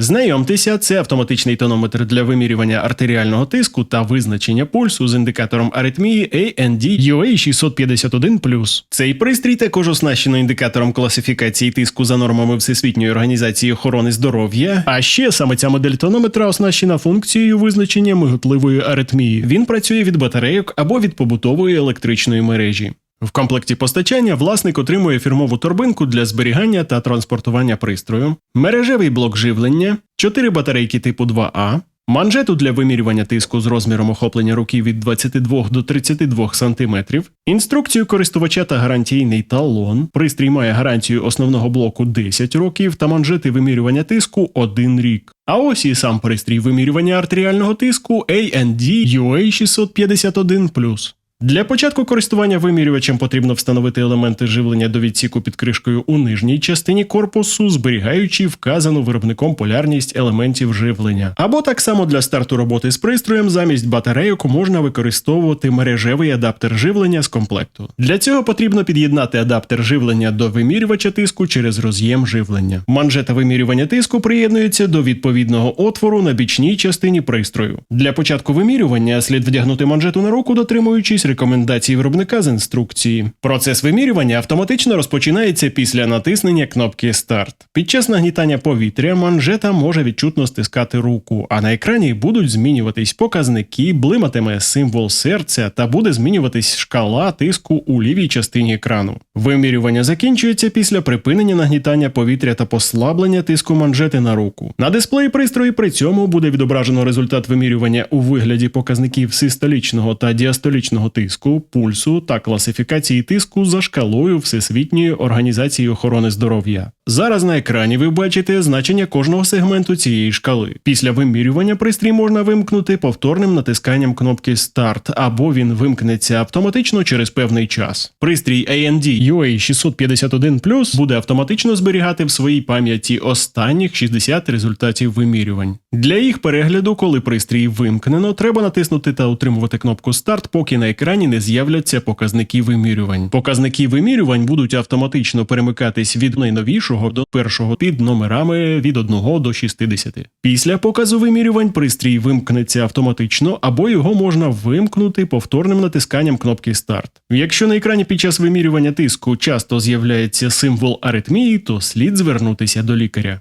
Знайомтеся, це автоматичний тонометр для вимірювання артеріального тиску та визначення пульсу з індикатором аритмії AND UA651+. Цей пристрій також оснащено індикатором класифікації тиску за нормами Всесвітньої організації охорони здоров'я. А ще саме ця модель тонометра оснащена функцією визначення миготливої аритмії. Він працює від батарейок або від побутової електричної мережі. В комплекті постачання власник отримує фірмову торбинку для зберігання та транспортування пристрою, мережевий блок живлення, 4 батарейки типу 2А, манжету для вимірювання тиску з розміром охоплення руки від 22 до 32 см, інструкцію користувача та гарантійний талон. Пристрій має гарантію основного блоку 10 років та манжети вимірювання тиску 1 рік. А ось і сам пристрій вимірювання артеріального тиску AND UA651+. Для початку користування вимірювачем потрібно встановити елементи живлення до відсіку під кришкою у нижній частині корпусу, зберігаючи вказану виробником полярність елементів живлення. Або так само для старту роботи з пристроєм замість батарейок можна використовувати мережевий адаптер живлення з комплекту. Для цього потрібно під'єднати адаптер живлення до вимірювача тиску через роз'єм живлення. Манжета вимірювання тиску приєднується до відповідного отвору на бічній частині пристрою. Для початку вимірювання слід вдягнути манжету на руку, дотримуючись рекомендацій виробника з інструкції. Процес вимірювання автоматично розпочинається після натиснення кнопки Старт. Під час нагнітання повітря манжета може відчутно стискати руку, а на екрані будуть змінюватись показники, блиматиме символ серця та буде змінюватись шкала тиску у лівій частині екрану. Вимірювання закінчується після припинення нагнітання повітря та послаблення тиску манжети на руку. На дисплеї пристрою при цьому буде відображено результат вимірювання у вигляді показників систолічного та діастолічного тиску, пульсу та класифікації тиску за шкалою Всесвітньої організації охорони здоров'я. Зараз на екрані ви бачите значення кожного сегменту цієї шкали. Після вимірювання пристрій можна вимкнути повторним натисканням кнопки Старт, або він вимкнеться автоматично через певний час. Пристрій AND UA651 буде автоматично зберігати в своїй пам'яті останніх 60 результатів вимірювань. Для їх перегляду, коли пристрій вимкнено, треба натиснути та утримувати кнопку Старт, поки на екрані не з'являться показники вимірювань. Показники вимірювань будуть автоматично перемикатись від найновішого до першого під номерами від 1 до 60. Після показу вимірювань пристрій вимкнеться автоматично, або його можна вимкнути повторним натисканням кнопки Старт. Якщо на екрані під час вимірювання тиску часто з'являється символ аритмії, то слід звернутися до лікаря.